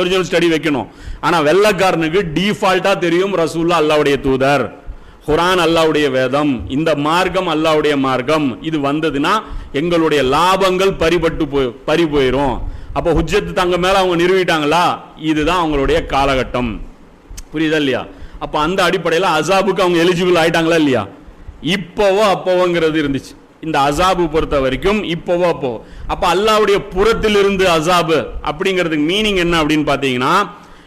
Original study வைக்கணும். ஆனால் வெள்ளக்காரனுக்கு டிஃபால்ட்டாக தெரியும் ரசூல்லா அல்லாவுடைய தூதர். குரான் அல்லாவுடைய வேதம் இந்த மார்க்கம் அல்லாவுடைய மார்க்கம் இது வந்ததுன்னா எங்களுடைய லாபங்கள் பறிபட்டு போய் பறி போயிடும் அப்போ ஹுஜ்ஜத்து தங்க மேலே அவங்க நிறுவிட்டாங்களா? இதுதான் அவங்களுடைய காலகட்டம். புரியுதா இல்லையா? அப்போ அந்த அடிப்படையில் அசாபுக்கு அவங்க எலிஜிபிள் ஆயிட்டாங்களா இல்லையா? இப்போவோ அப்போவோங்கிறது இருந்துச்சு. இந்த அசாபு பொறுத்த வரைக்கும் இப்போவோ அப்போ அப்போ அல்லாவுடைய புறத்திலிருந்து அசாபு அப்படிங்கிறதுக்கு மீனிங் என்ன அப்படின்னு பார்த்தீங்கன்னா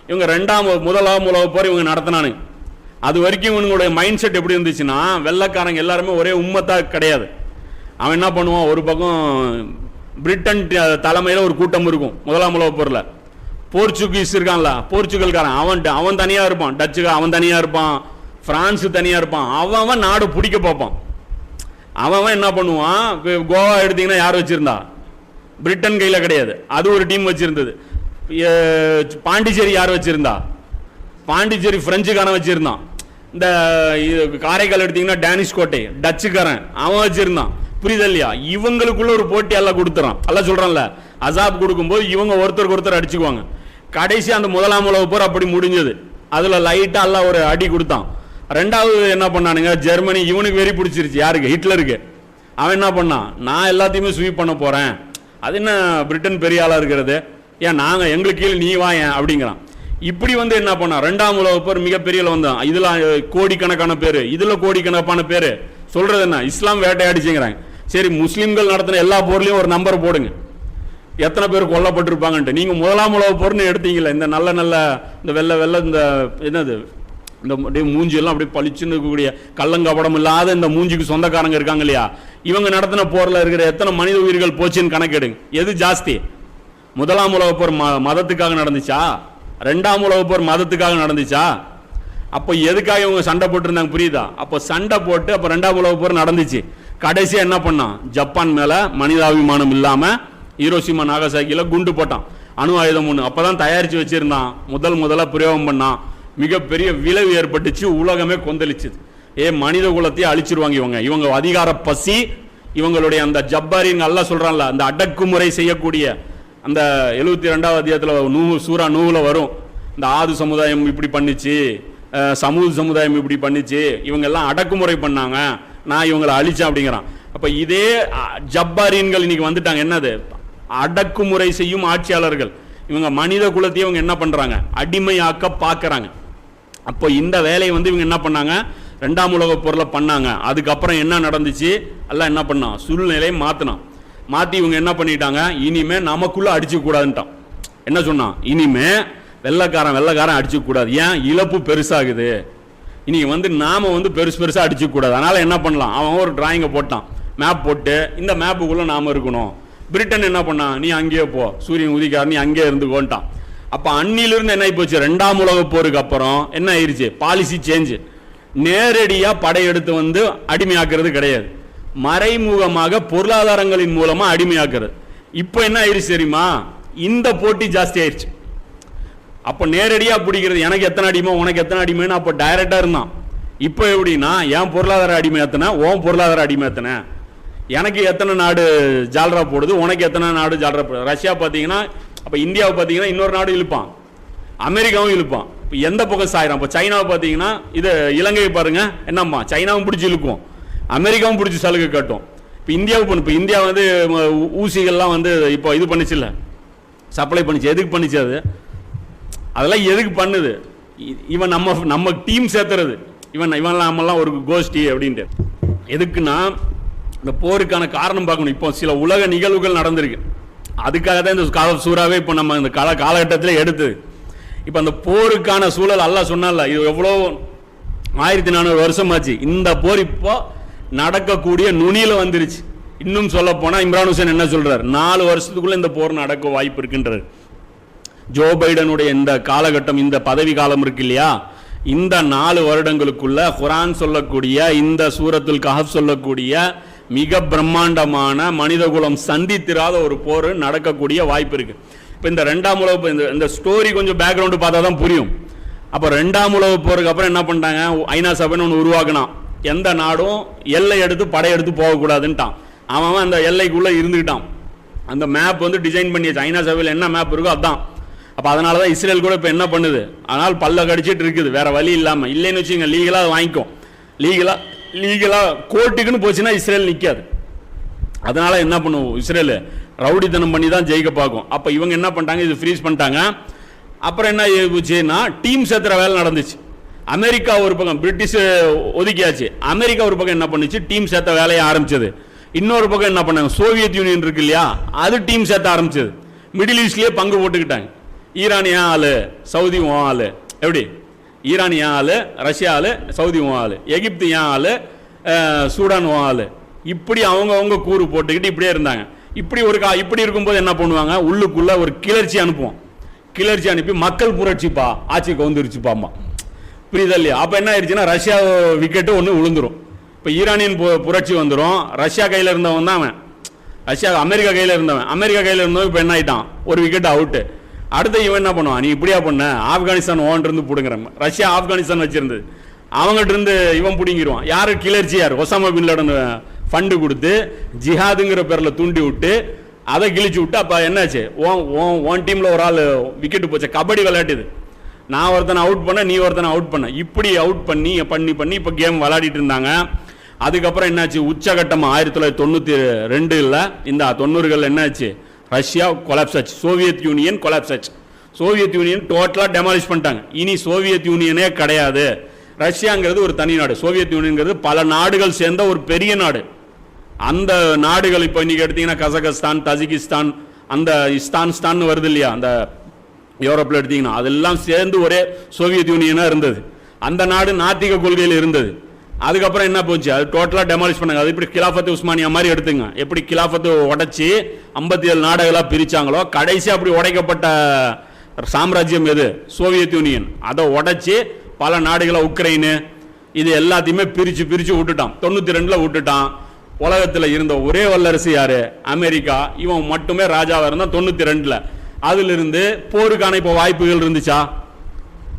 இவங்க ரெண்டாம் முதலாம் உலக போர் இவங்க நடத்தினானு அது வரைக்கும் இவங்களுடைய மைண்ட் செட் எப்படி இருந்துச்சுன்னா வெள்ளைக்காரங்க எல்லாருமே ஒரே உம்மத்தாக கிடையாது. அவன் என்ன பண்ணுவான்? ஒரு பக்கம் பிரிட்டன் தலைமையில் ஒரு கூட்டம் இருக்கும் முதலாம் உலக போரில் போர்ச்சுகீஸ் இருக்கான்ல போர்ச்சுகல்காரன் அவன் அவன் தனியாக இருப்பான். டச்சுக்கு அவன் தனியாக இருப்பான். ஃப்ரான்ஸு தனியாக இருப்பான். அவன் அவன் நாடு பிடிக்க பார்ப்பான். அவன் என்ன பண்ணுவான்? கோவா எடுத்தீங்கன்னா யார் வச்சிருந்தா? பிரிட்டன் கையில் கிடையாது. அது ஒரு டீம் வச்சிருந்தது. பாண்டிச்சேரி யார் வச்சிருந்தா? பாண்டிச்சேரி பிரெஞ்சுக்காரன் வச்சிருந்தான். இந்த இது காரைக்கால் எடுத்தீங்கன்னா டேனிஷ் கோட்டை டச்சுக்காரன். அவன் வச்சிருந்தான். புரியுது இல்லையா? இவங்களுக்குள்ள ஒரு போட்டி எல்லாம் கொடுத்துறான். எல்லாம் சொல்கிறான்ல அசாப் கொடுக்கும்போது இவங்க ஒருத்தருக்கு ஒருத்தர் அடிச்சுக்குவாங்க. கடைசி அந்த முதலாம் உலக போர் அப்படி முடிஞ்சது. அதில் லைட்டாக எல்லாம் ஒரு அடி கொடுத்தான். ரெண்டாவது என்ன பண்ணானுங்க? ஜெர்மனி இவனுக்கு வெறி பிடிச்சிருச்சு. யாருக்கு? ஹிட்லருக்கு. அவன் என்ன பண்ணான்? நான் எல்லாத்தையுமே ஸ்வீப் பண்ண போகிறேன் அது என்ன பிரிட்டன் பெரிய ஆளாக இருக்கிறது? ஏன் நாங்கள் எங்களுக்கு கீழே நீ வா ஏன்? அப்படிங்கிறான். இப்படி வந்து என்ன பண்ணான்? ரெண்டாம் உலக போர் மிகப்பெரிய வந்தான் இதில் கோடிக்கணக்கான பேர். இதில் கோடிக்கணக்கான பேர். சொல்கிறது என்ன? இஸ்லாம் வேட்டையாடிச்சுங்கிறாங்க. சரி முஸ்லீம்கள் நடத்தின எல்லா போர்லயும் ஒரு நம்பர் போடுங்க. எத்தனை பேர் கொல்லப்பட்டிருப்பாங்கன்ட்டு. நீங்கள் முதலாம் உலக போர்னு எடுத்தீங்களே இந்த நல்ல நல்ல இந்த வெள்ளை வெள்ளை இந்த என்னது? இந்த அப்படியே மூஞ்சியெல்லாம் அப்படியே பளிச்சுன்னு இருக்கக்கூடிய கள்ளங்கபடம் இல்லாத இந்த மூஞ்சிக்கு சொந்தக்காரங்க இருக்காங்க இல்லையா? இவங்க நடத்தின போரில் இருக்கிற எத்தனை மனித உயிர்கள் போச்சுன்னு கணக்கெடுங்க. எது ஜாஸ்தி? முதலாம் உலக போர் ம- மதத்துக்காக நடந்துச்சா? ரெண்டாம் உலக போர் மதத்துக்காக நடந்துச்சா? அப்போ எதுக்காக இவங்க சண்டை போட்டிருந்தாங்க புரியுதா? அப்போ சண்டை போட்டு அப்போ ரெண்டாம் உலக போர் நடந்துச்சு. கடைசியாக என்ன பண்ணான்? ஜப்பான் மேலே மனிதாபிமானம் இல்லாமல் ஹீரோசிமா நாகசாக்கியில் குண்டு போட்டான். அணு ஆயுதம் ஒன்று அப்பதான் தயாரித்து வச்சுருந்தான். முதல் முதலாக பிரயோகம் பண்ணான். மிகப்பெரிய விளைவு ஏற்பட்டுச்சு உலகமே கொந்தளிச்சுது. ஏ மனித குலத்தையே அழிச்சிருவாங்க இவங்க. இவங்க அதிகார பசி இவங்களுடைய அந்த ஜப்பாரின் நல்லா சொல்கிறாங்கள அந்த அடக்குமுறை செய்யக்கூடிய அந்த எழுபத்தி ரெண்டாவது அத்தியாயத்தில் நூ சூறா நூவில் வரும். இந்த ஆது சமுதாயம் இப்படி பண்ணிச்சு சமூக சமுதாயம் இப்படி பண்ணிச்சு இவங்க எல்லாம் அடக்குமுறை பண்ணாங்க நான் இவங்களை அழிச்சேன் அப்படிங்கிறான். அப்போ இதே ஜப்பாரீன்கள் இன்னைக்கு வந்துட்டாங்க. என்னது? அடக்குமுறை செய்யும் ஆட்சியாளர்கள். இவங்க மனித குலத்தையே இவங்க என்ன பண்ணுறாங்க அடிமையாக்க பார்க்குறாங்க அப்போ இந்த வேலையை வந்து இவங்க என்ன பண்ணாங்க? ரெண்டாம் உலக பொருளை பண்ணாங்க. அதுக்கப்புறம் என்ன நடந்துச்சு? எல்லாம் என்ன பண்ணான்? சூழ்நிலையை மாற்றினான் மாற்றி இவங்க என்ன பண்ணிட்டாங்க? இனிமே நமக்குள்ள அடிச்சுக்கூடாதுன்ட்டான் என்ன சொன்னான்? இனிமே வெள்ளைக்காரன் வெள்ளைக்காரன் அடிச்சுக்கூடாது ஏன்? இழப்பு பெருசாகுது. இனி வந்து நாம வந்து பெருசு பெருசாக அடிச்சுக்கூடாது அதனால் அதனால என்ன பண்ணலாம்? அவன் ஒரு டிராயிங்கை போட்டான். மேப் போட்டு இந்த மேப்புக்குள்ளே நாம இருக்கணும். பிரிட்டன் என்ன பண்ணான்? நீ அங்கேயே போ. சூரியன் உதிக்கார் நீ அங்கேயே இருந்துக்கோன்ட்டான். அப்போ அன்னிலிருந்து என்ன ஆகிப்போச்சு போச்சு ரெண்டாம் உலக போருக்கு அப்புறம் என்ன ஆயிடுச்சு பாலிசி சேஞ்சு நேரடியாக படையெடுத்து வந்து அடிமையாக்குறது கிடையாது. மறைமுகமாக பொருளாதாரங்களின் மூலமாக அடிமையாக்குறது. இப்போ என்ன ஆயிடுச்சு தெரியுமா? இந்த போட்டி ஜாஸ்தி ஆயிடுச்சு அப்போ நேரடியாக பிடிக்கிறது எனக்கு எத்தனை அடிமை உனக்கு எத்தனை அடிமைன்னு அப்போ டைரக்டாக இருந்தான். இப்போ எப்படின்னா என் பொருளாதார அடிமை எத்தனை உன் பொருளாதார அடிமை எத்தனை? எனக்கு எத்தனை நாடு ஜால்ரா போடுது உனக்கு எத்தனை நாடு ஜால்ரா போடுது? ரஷ்யா பார்த்தீங்கன்னா அப்போ இந்தியாவை பார்த்தீங்கன்னா இன்னொரு நாடு இழுப்பான். அமெரிக்காவும் இழுப்பான். இப்போ எந்த பக்கம் சாயிரம் இப்போ சைனாவை பார்த்தீங்கன்னா இது இலங்கையை பாருங்க. என்னம்மா? சைனாவும் பிடிச்சி இழுக்கும். அமெரிக்காவும் பிடிச்சி சலுகை கட்டும். இப்போ இந்தியாவுக்கு பண்ணு. இப்போ இந்தியா வந்து ஊ- ஊசிகள்லாம் வந்து இப்போ இது பண்ணிச்சுல்ல. சப்ளை பண்ணிச்சு. எதுக்கு பண்ணிச்சு அது? அதெல்லாம் எதுக்கு பண்ணுது? இவன் நம்ம நம்ம டீம் சேர்த்துறது. இவன் இவன் நம்மலாம் ஒரு கோஷ்டி அப்படின்ட்டு. எதுக்குன்னா இந்த போருக்கான காரணம் பார்க்கணும். இப்போ சில உலக நிகழ்வுகள் நடந்திருக்கு. அதுக்காக தான் இந்த கால சூறாவே இப்போ நம்ம இந்த கால காலகட்டத்தில் எடுத்தது இப்போ அந்த போருக்கான சூழல் அல்ல சொன்னால இது எவ்வளோ ஆயிரத்தி நானூறு வருஷமாச்சு இந்த போர் இப்போ நடக்கக்கூடிய நுனியில் வந்துருச்சு. இன்னும் சொல்ல போனால் இம்ரான் ஹுசேன் என்ன சொல்றாரு? நாலு வருஷத்துக்குள்ள இந்த போர் நடக்க வாய்ப்பு இருக்கின்றது. ஜோ பைடனுடைய இந்த காலகட்டம் இந்த பதவி காலம் இருக்கு இல்லையா? இந்த நாலு வருடங்களுக்குள்ள குரான் சொல்லக்கூடிய இந்த சூரத்துல் கஹப் சொல்லக்கூடிய மிக பிரம்மாண்டமான மனிதகுலம் சந்தித்திராத ஒரு போர் நடக்கக்கூடிய வாய்ப்பு இருக்கு. இப்போ இந்த ரெண்டாம் உலக இந்த இந்த ஸ்டோரி கொஞ்சம் பேக்ரவுண்டு பார்த்தா தான் புரியும். அப்போ ரெண்டாம் உலக போருக்கு அப்புறம் என்ன பண்ணிட்டாங்க? ஐநா சபைன்னு ஒன்று உருவாக்கினான். எந்த நாடும் எல்லை எடுத்து படையெடுத்து போகக்கூடாதுன்ட்டான். அவன் அந்த எல்லைக்குள்ளே இருந்துக்கிட்டான் அந்த மேப் வந்து டிசைன் பண்ணியாச்சு. ஐநா சபையில் என்ன மேப் இருக்கோ அதான். அப்போ அதனால தான் இஸ்ரேல் கூட இப்போ என்ன பண்ணுது? அதனால் பல்ல கடிச்சிட்டு இருக்குது. வேற வழி இல்லாமல் இல்லைன்னு வச்சுங்க லீகலாக அதை வாங்கிக்கும் லீகலாக லீகலாக கோர்ட்டுக்குன்னு போச்சுன்னா இஸ்ரேல் நிற்காது அதனால் என்ன பண்ணுவோம்? இஸ்ரேல் ரவுடித்தனம் பண்ணி தான் ஜெயிக்க பார்க்கும். அப்போ இவங்க என்ன பண்ணிட்டாங்க? இது ஃப்ரீஸ் பண்ணிட்டாங்க. அப்புறம் என்ன போச்சுன்னா டீம் சேர்த்துற வேலை நடந்துச்சு. அமெரிக்கா ஒரு பக்கம் பிரிட்டிஷ் ஒதுக்கியாச்சு. அமெரிக்கா ஒரு பக்கம் என்ன பண்ணுச்சு? டீம் சேர்த்த வேலையை ஆரம்பிச்சது. இன்னொரு பக்கம் என்ன பண்ணாங்க? சோவியத் யூனியன் இருக்கு இல்லையா? அது டீம் சேர்த்த ஆரம்பிச்சது. மிடில் ஈஸ்ட்லேயே பங்கு போட்டுக்கிட்டாங்க. ஈரானியா ஆள் ஆளு சவுதி ஆள். எப்படி? ஈரான் ஏன் ஆளு ரஷ்யா ஆளு சவுதி உன் ஆள் எகிப்து ஏன் ஆள் சூடான் உன் ஆள். இப்படி அவங்கவுங்க கூறு போட்டுக்கிட்டு இப்படியே இருந்தாங்க. இப்படி ஒரு கா இப்படி இருக்கும்போது என்ன பண்ணுவாங்க? உள்ளுக்குள்ளே ஒரு கிளர்ச்சி அனுப்புவோம். கிளர்ச்சி அனுப்பி மக்கள் புரட்சிப்பா ஆட்சி கவுந்துருச்சுப்பாம்மா புரியுதா இல்லையா? அப்போ என்ன ஆயிடுச்சுன்னா ரஷ்யா விக்கெட்டு ஒன்று விழுந்துரும் இப்போ ஈரானியன் பு- புரட்சி வந்துடும் ரஷ்யா கையில் இருந்தவன் தான் அவன். ரஷ்யா அமெரிக்கா கையில் இருந்தவன். அமெரிக்கா கையில் இருந்தவன் இப்போ என்ன ஆகிட்டான் ஒரு விக்கெட் அவுட்டு அடுத்து இவன் என்ன பண்ணுவான்? நீ இப்படியா பண்ண? ஆப்கானிஸ்தான் ஓன் பிடுங்குற பிடுங்குறேன் ரஷ்யா ஆப்கானிஸ்தான் வச்சிருந்தது அவங்ககிட்ட இருந்து இவன் பிடுங்கிடுவான் யாரு? கிளர்ச்சி யார்? ஒசாமா பின்லடன் ஃபண்டு கொடுத்து ஜிஹாதுங்கிற பேரில் தூண்டி விட்டு அதை கிழிச்சு விட்டு அப்போ என்னாச்சு? ஓன் ஓன் ஓன் டீமில் ஒரு ஆள் விக்கெட்டு போச்சு. கபடி விளையாட்டுது. நான் ஒருத்தனை அவுட் பண்ண நீ ஒருத்தனை அவுட் பண்ண. இப்படி அவுட் பண்ணி பண்ணி பண்ணி இப்போ கேம் விளையாடிட்டு இருந்தாங்க. அதுக்கப்புறம் என்னாச்சு? உச்சகட்டம் ஆயிரத்தி தொள்ளாயிரத்தி தொண்ணூற்றி ரெண்டு இல்லை இந்த தொண்ணூறுகள் என்னாச்சு? ரஷ்யா கொலாப்ஸ் ஆச்சு. சோவியத் யூனியன் கொலாப்ஸ் ஆச்சு. சோவியத் யூனியன் டோட்டலாக டெமாலிஷ் பண்ணிட்டாங்க. இனி சோவியத் யூனியனே கிடையாது. ரஷ்யாங்கிறது ஒரு தனி நாடு. சோவியத் யூனியன்கிறது பல நாடுகள் சேர்ந்த ஒரு பெரிய நாடு. அந்த நாடுகள் இப்போ இன்றைக்கி எடுத்தீங்கன்னா கசகஸ்தான் தஜிகிஸ்தான் அந்த இஸ்தான்ஸ்தான் வருது இல்லையா? அந்த யூரோப்பில் எடுத்தீங்கன்னா அதெல்லாம் சேர்ந்து ஒரே சோவியத் யூனியனாக இருந்தது. அந்த நாடு நாத்திக கொள்கையில் இருந்தது. அதுக்கப்புறம் என்ன போச்சு? அது டோட்டலாக டெமாலிஷ் பண்ணாங்க. அது இப்படி கிலாஃபத்து உஸ்மானியா மாதிரி எடுத்துங்க. எப்படி கிலாஃபத்து உடைச்சி ஐம்பத்தி ஏழு நாடுகளாக பிரித்தாங்களோ கடைசி அப்படி உடைக்கப்பட்ட சாம்ராஜ்யம் எது? Soviet Union. அதை உடைச்சி பல நாடுகளை உக்ரைனு இது எல்லாத்தையுமே பிரித்து பிரித்து விட்டுட்டான். தொண்ணூற்றி ரெண்டில் விட்டுட்டான். உலகத்தில் இருந்த ஒரே வல்லரசு யார்? அமெரிக்கா. இவன் மட்டுமே ராஜாவாக இருந்தான் தொண்ணூற்றி ரெண்டில். அதிலிருந்து போருக்கான இப்போ வாய்ப்புகள் இருந்துச்சா?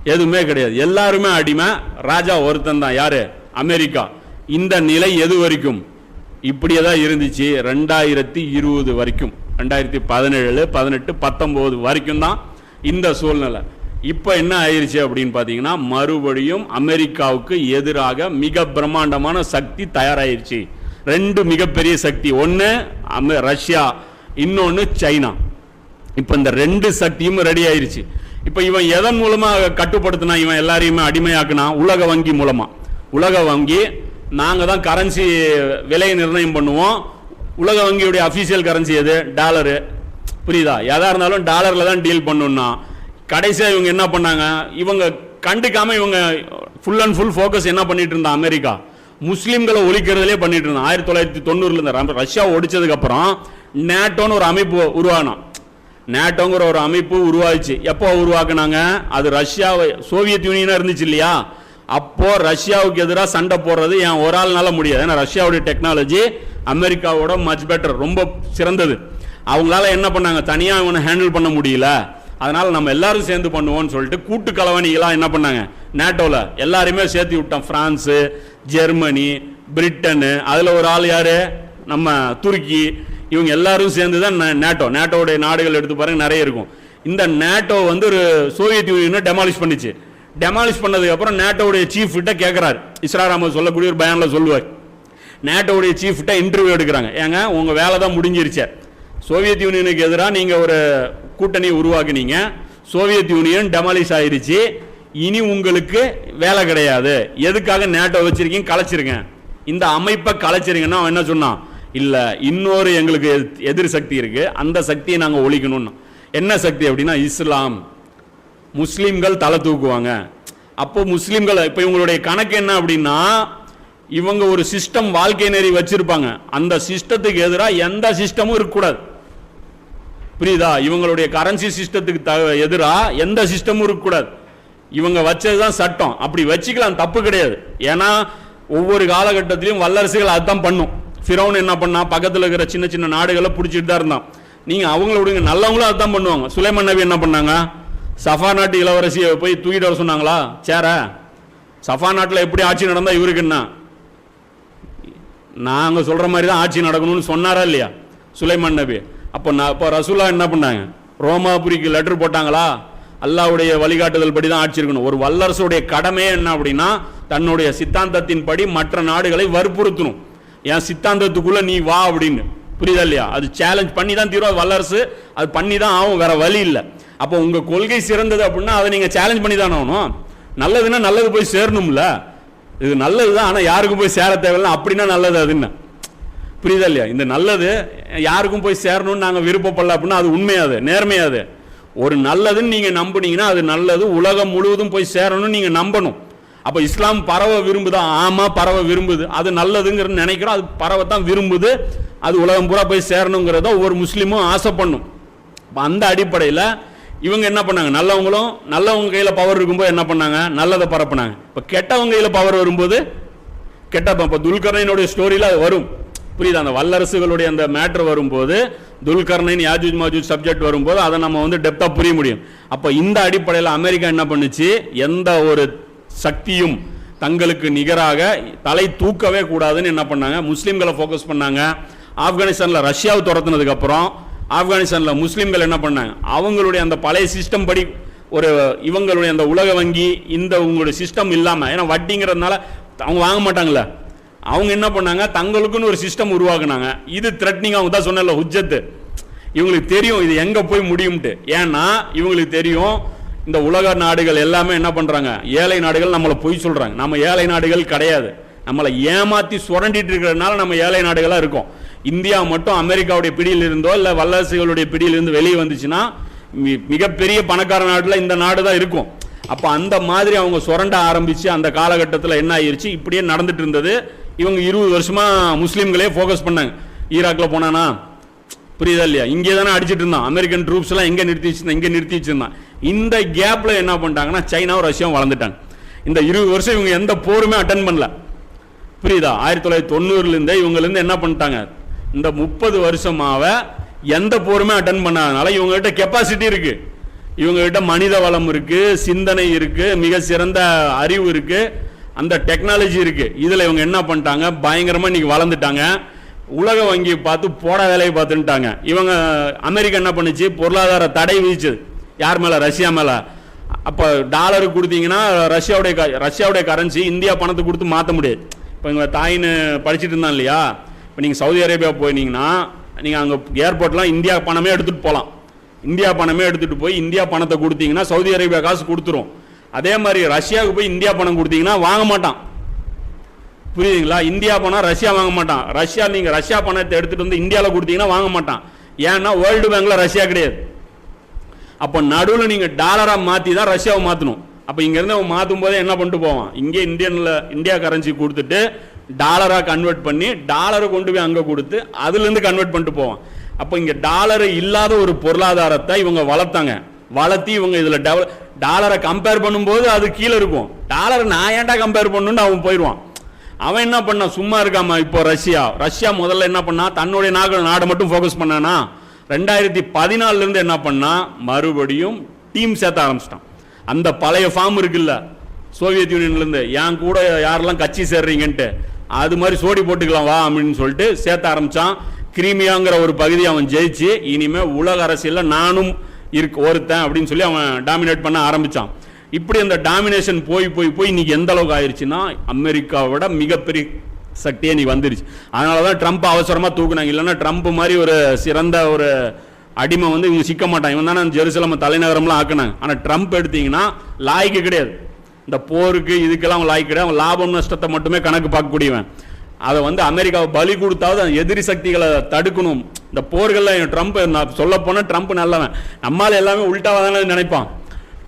எதுவுமே கிடையாது. எல்லாருமே அடிமை. ராஜா ஒருத்தன் தான். யாரு? அமெரிக்கா. இந்த நிலை எது வரைக்கும்? இப்படியே தான் இருந்துச்சு. ரெண்டாயிரத்தி இருபது வரைக்கும். ரெண்டாயிரத்தி பதினேழு பதினெட்டு பத்தொம்போது வரைக்கும் தான் இந்த சூழ்நிலை. இப்போ என்ன ஆயிடுச்சு அப்படின்னு பார்த்தீங்கன்னா மறுபடியும் அமெரிக்காவுக்கு எதிராக மிக பிரம்மாண்டமான சக்தி தயாராயிருச்சு. ரெண்டு மிகப்பெரிய சக்தி. ஒன்று ரஷ்யா. இன்னொன்று சைனா. இப்போ இந்த ரெண்டு சக்தியும் ரெடி ஆயிருச்சு. இப்போ இவன் எதன் மூலமாக கட்டுப்படுத்தினா இவன் எல்லாரையுமே அடிமையாக்குனா உலக வங்கி மூலமாக உலக வங்கி நாங்கள் தான் கரன்சி விலையை நிர்ணயம் பண்ணுவோம். உலக வங்கியுடைய அஃபீஷியல் கரன்சி எது? டாலரு புரியுதா? எதாக இருந்தாலும் டாலரில் தான் டீல் பண்ணுன்னா கடைசியாக இவங்க என்ன பண்ணாங்க? இவங்க கண்டுக்காமல் இவங்க ஃபுல் அண்ட் ஃபுல் ஃபோக்கஸ் என்ன பண்ணிட்டு இருந்தா? அமெரிக்கா. முஸ்லீம்களை ஒழிக்கிறதுலே பண்ணிட்டு இருந்தான் ஆயிரத்தி தொள்ளாயிரத்தி தொண்ணூறுலேருந்து ரஷ்யா ஒடிச்சதுக்கப்புறம் நேட்டோன்னு ஒரு அமைப்பு உருவானான் நேட்டோங்கிற ஒரு அமைப்பு உருவாச்சு எப்போ உருவாக்குனாங்க? அது ரஷ்யாவை சோவியத் யூனியனாக இருந்துச்சு இல்லையா? அப்போ ரஷ்யாவுக்கு எதிராக சண்டை போடுறது என் ஒரு ஆள்னால முடியாது. ஏன்னா ரஷ்யாவுடைய டெக்னாலஜி அமெரிக்காவோட மச் பெட்டர் ரொம்ப சிறந்தது. அவங்களால என்ன பண்ணாங்க? தனியா இவனை ஹேண்டில் பண்ண முடியல. அதனால நம்ம எல்லாரும் சேர்ந்து பண்ணுவோம்னு சொல்லிட்டு கூட்டு கலவணிகளாக என்ன பண்ணாங்க? நேட்டோவில் எல்லாருமே சேர்த்து விட்டோம். France Germany Britain. அதில் ஒரு ஆள் யார்? நம்ம துருக்கி. இவங்க எல்லாரும் சேர்ந்து தான் நேட்டோ நேட்டோடைய நாடுகள் எடுத்து பாருங்க நிறைய இருக்கும். இந்த நேட்டோ வந்து ஒரு சோவியத் யூனியனை டெமாலிஷ் பண்ணிச்சு. டெமாலிஷ் பண்ணதுக்கு அப்புறம் நேட்டோடைய சீஃப் கிட்ட கேட்குறாரு இஸ்ராராம சொல்லக்கூடிய ஒரு பயானில் சொல்லுவார். நேட்டோடைய சீஃப் கிட்ட இன்டர்வியூ எடுக்கிறாங்க. ஏங்க உங்கள் வேலை தான் முடிஞ்சிருச்சே. சோவியத் யூனியனுக்கு எதிராக நீங்கள் ஒரு கூட்டணியை உருவாக்குனீங்க. சோவியத் யூனியன் டெமாலிஷ் ஆயிடுச்சு இனி உங்களுக்கு வேலை கிடையாது. எதுக்காக நேட்டோ வச்சிருக்கீங்க? கலைச்சிருங்க. இந்த அமைப்பை கலைச்சிருங்கன்னா அவன் என்ன சொன்னான்? இல்லை இன்னொரு எங்களுக்கு எதிர்- எதிர் சக்தி இருக்குது அந்த சக்தியை நாங்கள் ஒழிக்கணும்னு. என்ன சக்தி அப்படின்னா இஸ்லாம். முஸ்லீம்கள் தலை தூக்குவாங்க. அப்போ முஸ்லீம்கள் இப்போ இவங்களுடைய கணக்கு என்ன அப்படின்னா இவங்க ஒரு சிஸ்டம் வாழ்க்கை நெறி வச்சிருப்பாங்க. அந்த சிஸ்டத்துக்கு எதிராக எந்த சிஸ்டமும் இருக்கக்கூடாது. புரியுதா? இவங்களுடைய கரன்சி சிஸ்டத்துக்கு த எதிராக எந்த சிஸ்டமும் இருக்கக்கூடாது. இவங்க வச்சது தான் சட்டம். அப்படி வச்சுக்கலாம் தப்பு கிடையாது. ஏன்னா ஒவ்வொரு காலகட்டத்திலையும் வல்லரசுகள் அதுதான் பண்ணும். ஃபிரௌன் என்ன பண்ணா பக்கத்தில் இருக்கிற சின்ன சின்ன நாடுகளை பிடிச்சிட்டு தான் இருந்தான். நீங்கள் அவங்கள விடுங்க நல்லவங்களும் அதுதான் பண்ணுவாங்க. சுலைமன் நபி என்ன பண்ணாங்க? சஃபா நாட்டு இளவரசியை போய் தூக்கிட்டு வர சொன்னாங்களா? சேர சஃபா நாட்டில் எப்படி ஆட்சி நடந்தால் இவருக்கு என்ன? சொல்கிற மாதிரி தான் ஆட்சி நடக்கணும்னு சொன்னாரா இல்லையா? சுலைமான் நபி. அப்போ நான் இப்போ ரசூலா என்ன பண்ணாங்க? ரோமாபுரிக்கு லெட்டர் போட்டாங்களா? அல்லாவுடைய வழிகாட்டுதல் படி தான் ஆட்சி இருக்கணும். ஒரு வல்லரசுடைய கடமையே என்ன அப்படின்னா தன்னுடைய சித்தாந்தத்தின் படி மற்ற நாடுகளை வற்புறுத்தணும். என் சித்தாந்தத்துக்குள்ளே நீ வா அப்படின்னு. புரியுதா இல்லையா? அது சேலஞ்ச் பண்ணி தான் தீரும். அது வல்லரசு அது பண்ணி தான் ஆகும். வேற வழி இல்லை. அப்போ உங்கள் கொள்கை சிறந்தது அப்படின்னா அதை நீங்கள் சேலஞ்ச் பண்ணி தானே ஆகணும். நல்லதுன்னா நல்லது போய் சேரணும்ல. இது நல்லது தான் ஆனால் யாருக்கும் போய் சேர தேவையில்லை. அப்படின்னா நல்லது அதுன்னு புரியுதா இல்லையா? இந்த நல்லது யாருக்கும் போய் சேரணும்னு நாங்கள் விருப்பப்படல அப்படின்னா அது உண்மையாது நேர்மையாது ஒரு நல்லதுன்னு நீங்கள் நம்புனீங்கன்னா அது நல்லது. உலகம் முழுவதும் போய் சேரணும்னு நீங்கள் நம்பணும். அப்போ இஸ்லாம் பரவ விரும்புதா? ஆமாம் பரவ விரும்புது. அது நல்லதுங்கிறது நினைக்கிறோம். அது பரவத்தான் விரும்புது. அது உலகம் பூரா போய் சேரணுங்கிறத ஒவ்வொரு முஸ்லீமும் ஆசைப்படணும். பண்ணும் அந்த அடிப்படையில் இவங்க என்ன பண்ணாங்க? நல்லவங்களும் நல்லவங்க கையில் பவர் இருக்கும்போது என்ன பண்ணாங்க? நல்லதை பரப்புனாங்க. இப்போ கெட்டவங்க கையில் பவர் வரும்போது கெட்ட இப்போ துல்கர்ணையினுடைய ஸ்டோரியில் அது வரும். புரியுதா? அந்த வல்லரசுகளுடைய அந்த மேட்ரு வரும்போது துல்கர்ணைன் யாஜூஜ் மாஜூஜ் சப்ஜெக்ட் வரும்போது அதை நம்ம வந்து டெப்த்தாக புரிய முடியும். அப்போ இந்த அடிப்படையில் அமெரிக்கா என்ன பண்ணுச்சு? எந்த ஒரு சக்தியும் தங்களுக்கு நிகராக தலை தூக்கவே கூடாதுன்னு என்ன பண்ணாங்க? முஸ்லீம்களை ஃபோக்கஸ் பண்ணாங்க. ஆப்கானிஸ்தானில் ரஷ்யாவை துரத்துனதுக்கப்புறம் ஆப்கானிஸ்தானில் முஸ்லீம்கள் என்ன பண்ணாங்க? அவங்களுடைய அந்த பழைய சிஸ்டம் படி ஒரு இவங்களுடைய அந்த உலக வங்கி இந்த உங்களுடைய சிஸ்டம் இல்லாமல் ஏன்னா வட்டிங்கிறதுனால அவங்க வாங்க மாட்டாங்களே அவங்க என்ன பண்ணாங்க? தங்களுக்குன்னு ஒரு சிஸ்டம் உருவாக்குனாங்க. இது த்ரெட்னிங் அவங்க தான் சொன்னல ஹுஜ்ஜத்து. இவங்களுக்கு தெரியும் இது எங்கே போய் முடியும்ட்டு. ஏன்னா இவங்களுக்கு தெரியும் இந்த உலக நாடுகள் எல்லாமே என்ன பண்ணுறாங்க ஏழை நாடுகள் நம்மளை பொய் சொல்கிறாங்க நம்ம ஏழை நாடுகள் கிடையாது. நம்மளை ஏமாற்றி சுரண்டிட்டு இருக்கிறதுனால நம்ம ஏழை நாடுகளாக இருக்கோம். இந்தியா மட்டும் அமெரிக்காவுடைய பிடியில் இருந்தோ இல்லை வல்லரசுகளுடைய பிடியிலிருந்து வெளியே வந்துச்சுன்னா மி- மிகப்பெரிய பணக்கார நாட்டில் இந்த நாடு தான் இருக்கும். அப்போ அந்த மாதிரி அவங்க சுரண்ட ஆரம்பித்து அந்த காலகட்டத்தில் என்ன ஆயிடுச்சு இப்படியே நடந்துட்டு இருந்தது. இவங்க இருபது வருஷமாக முஸ்லீம்களே ஃபோக்கஸ் பண்ணாங்க. ஈராக்கில் போனானா? புரியுதா இல்லையா? இங்கே தானே அடிச்சிட்டு இருந்தான். அமெரிக்கன் ட்ரூப்ஸ்லாம் எங்கே நிறுத்தி வச்சிருந்தான்? இங்கே நிறுத்தி வச்சிருந்தான். இந்த கேப்பில் என்ன பண்ணிட்டாங்கன்னா சைனாவும் ரஷ்யாவும் வளர்ந்துட்டாங்க. இந்த இருபது வருஷம் இவங்க எந்த போருமே அட்டன் பண்ணல. புரியுதா? ஆயிரத்தி தொள்ளாயிரத்தி தொண்ணூறுலேருந்தே இவங்கலேருந்து என்ன பண்ணிட்டாங்க? இந்த முப்பது வருஷமாவ எந்த போருமே அட்டன் பண்ணாதனால இவங்ககிட்ட கெப்பாசிட்டி இருக்கு. இவங்ககிட்ட மனித வளம் இருக்கு சிந்தனை இருக்கு மிக சிறந்த அறிவு இருக்கு அந்த டெக்னாலஜி இருக்கு. இதில் இவங்க என்ன பண்ணிட்டாங்க? பயங்கரமாக இன்னைக்கு வளர்ந்துட்டாங்க. உலக வங்கி பார்த்து போட வேலையை பார்த்துட்டாங்க இவங்க அமெரிக்கா என்ன பண்ணுச்சு? பொருளாதார தடை விதிச்சது. யார் மேலே? ரஷ்யா மேலே. அப்போ டாலர் கொடுத்தீங்கன்னா ரஷ்யாவுடைய க- ரஷ்யாவுடைய கரன்சி இந்தியா பணத்தை கொடுத்து மாற்ற முடியாது. இப்போ எங்கள் தாயின்னு படிச்சுட்டு இருந்தான் இல்லையா? இப்போ நீங்கள் சவுதி அரேபியா போனீங்கன்னா நீங்கள் அங்கே ஏர்போர்ட்லாம் இந்தியா பணமே எடுத்துகிட்டு போகலாம் இந்தியா பணமே எடுத்துகிட்டு போய் இந்தியா பணத்தை கொடுத்தீங்கன்னா சவுதி அரேபியா காசு கொடுத்துரும். அதே மாதிரி ரஷ்யாவுக்கு போய் இந்தியா பணம் கொடுத்தீங்கன்னா வாங்க மாட்டான். புரியுதுங்களா? இந்தியா பணம் ரஷ்யா வாங்க மாட்டான். ரஷ்யா நீங்கள் ரஷ்யா பணத்தை எடுத்துகிட்டு வந்து இந்தியாவில் கொடுத்தீங்கன்னா வாங்க மாட்டான். ஏன்னா வேர்ல்டு பேங்க்கில் ரஷ்யா கிடையாது. அப்போ நடுவில் நீங்கள் டாலராக மாற்றி தான் ரஷ்யாவை மாற்றணும் அப்போ இங்கேருந்து அவன் மாற்றும் போதே என்ன பண்ணிட்டு போவான்? இங்கே இந்தியனில் இந்தியா கரன்சி கொடுத்துட்டு டாலராக கன்வெர்ட் பண்ணி டாலரை கொண்டு போய் அங்கே கொடுத்து அதுலேருந்து கன்வெர்ட் பண்ணிட்டு போவான். அப்போ இங்கே டாலர் இல்லாத ஒரு பொருளாதாரத்தை இவங்க வளர்த்தாங்க. வளர்த்தி இவங்க இதில் டெவலப் டாலரை கம்பேர் பண்ணும்போது அது கீழே இருக்கும். டாலரை நான் ஏன்டா கம்பேர் பண்ணுன்னு அவன் போயிடுவான். அவன் என்ன பண்ணான் சும்மா இருக்காமா இப்போ ரஷ்யா. ரஷ்யா முதல்ல என்ன பண்ணா தன்னுடைய நாடு நாடை மட்டும் ஃபோக்கஸ் பண்ணானா ரெண்டாயிரத்தி பதினாலிருந்து என்ன பண்ணா மறுபடியும் டீம் சேர்த்த ஆரம்பிச்சிட்டான். அந்த பழைய ஃபார்ம் இருக்குல்ல சோவியத் யூனியன்லேருந்து என் கூட யாரெல்லாம் கட்சி சேர்றீங்கன்ட்டு அது மாதிரி சோடி போட்டுக்கலாம் வா அப்படின்னு சொல்லிட்டு சேர்த்த ஆரம்பித்தான் கிரீமியாங்கிற ஒரு பகுதி அவன் ஜெயிச்சு இனிமேல் உலக அரசியலில் நானும் இருக்கு ஒருத்தன் அப்படின்னு சொல்லி அவன் டாமினேட் பண்ண ஆரம்பித்தான் இப்படி அந்த டாமினேஷன் போய் போய் போய் இன்றைக்கி எந்த அளவுக்கு ஆயிடுச்சுன்னா அமெரிக்காவோட மிகப்பெரிய சக்தியே நீ வந்துருச்சு. அதனால தான் ட்ரம்ப் அவசரமாக தூக்குனாங்க. இல்லைன்னா ட்ரம்ப் மாதிரி ஒரு சிறந்த ஒரு அடிமை வந்து இவங்க சிக்க மாட்டான். இவன் தானே ஜெருசலம் தலைநகரம்லாம் ஆக்குனாங்க. ஆனால் ட்ரம்ப் எடுத்தீங்கன்னா லாய்க்கு கிடையாது. இந்த போருக்கு இதுக்கெல்லாம் அவன் லாய்க்கிட கிடையாது. அவன் லாபம் நஷ்டத்தை மட்டுமே கணக்கு பார்க்கக்கூடியவன். அதை வந்து அமெரிக்காவை பலி கொடுத்தாவது அந்த எதிரி சக்திகளை தடுக்கணும். இந்த போர்களில் ட்ரம்ப் நான் சொல்ல போனால் ட்ரம்ப் நல்லவன். நம்மால் எல்லாமே உள்டாவாக தானே நினைப்பான்.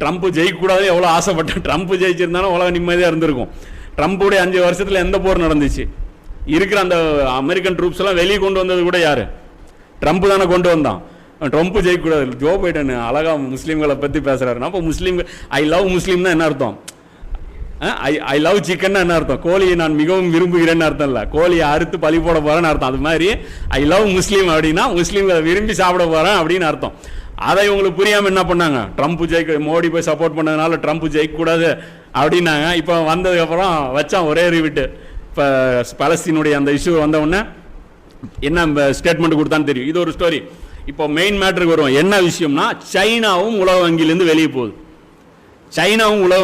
ட்ரம்ப் ஜெயிக்கக்கூடாது எவ்வளோ ஆசைப்பட்டேன் ட்ரம்ப் ஜெயிச்சிருந்தாலும் உலகம் நிம்மதியாக இருந்திருக்கும். ட்ரம்ப்புடைய அஞ்சு வருஷத்தில் எந்த போர் நடந்துச்சு? இருக்கிற அந்த அமெரிக்கன் ட்ரூப்ஸ் எல்லாம் வெளியே கொண்டு வந்தது கூட யார்? ட்ரம்ப் தானே கொண்டு வந்தான். ட்ரம்ப் ஜெயிக்கக்கூடாது. ஜோ பைடன் அழகா முஸ்லீம்களை பற்றி பேசுகிறாருன்னா அப்போ முஸ்லீம் ஐ லவ் முஸ்லீம்னா என்ன அர்த்தம்? ஐ ஐ லவ் சிக்கன் என்ன அர்த்தம்? கோழியை நான் மிகவும் விரும்புகிறேன்னு அர்த்தம் இல்லை கோழியை அறுத்து பழி போட போகிறேன்னு அர்த்தம். அது மாதிரி ஐ லவ் முஸ்லீம் அப்படின்னா முஸ்லீம்களை விரும்பி சாப்பிட போகிறேன் அப்படின்னு அர்த்தம். அதை இவங்களுக்கு புரியாமல் என்ன பண்ணாங்க? ட்ரம்ப் ஜெயிக்க மோடி போய் சப்போர்ட் பண்ணதுனால ட்ரம்ப் ஜெயிக்க கூடாது அப்படின்னாங்க. இப்போ வந்ததுக்கப்புறம் வச்சான் ஒரே ரிவிட்டு இப்போ பலஸ்தீனுடைய அந்த இஷ்யூ வந்தவுடனே என்ன ஸ்டேட்மெண்ட் கொடுத்தான்னு தெரியும். இது ஒரு ஸ்டோரி இப்போ மெயின் மேட்டருக்கு வருவோம். என்ன விஷயம்னா சைனாவும் உலக வங்கியிலேருந்து வெளியே போகுது. சைனாவும் உலக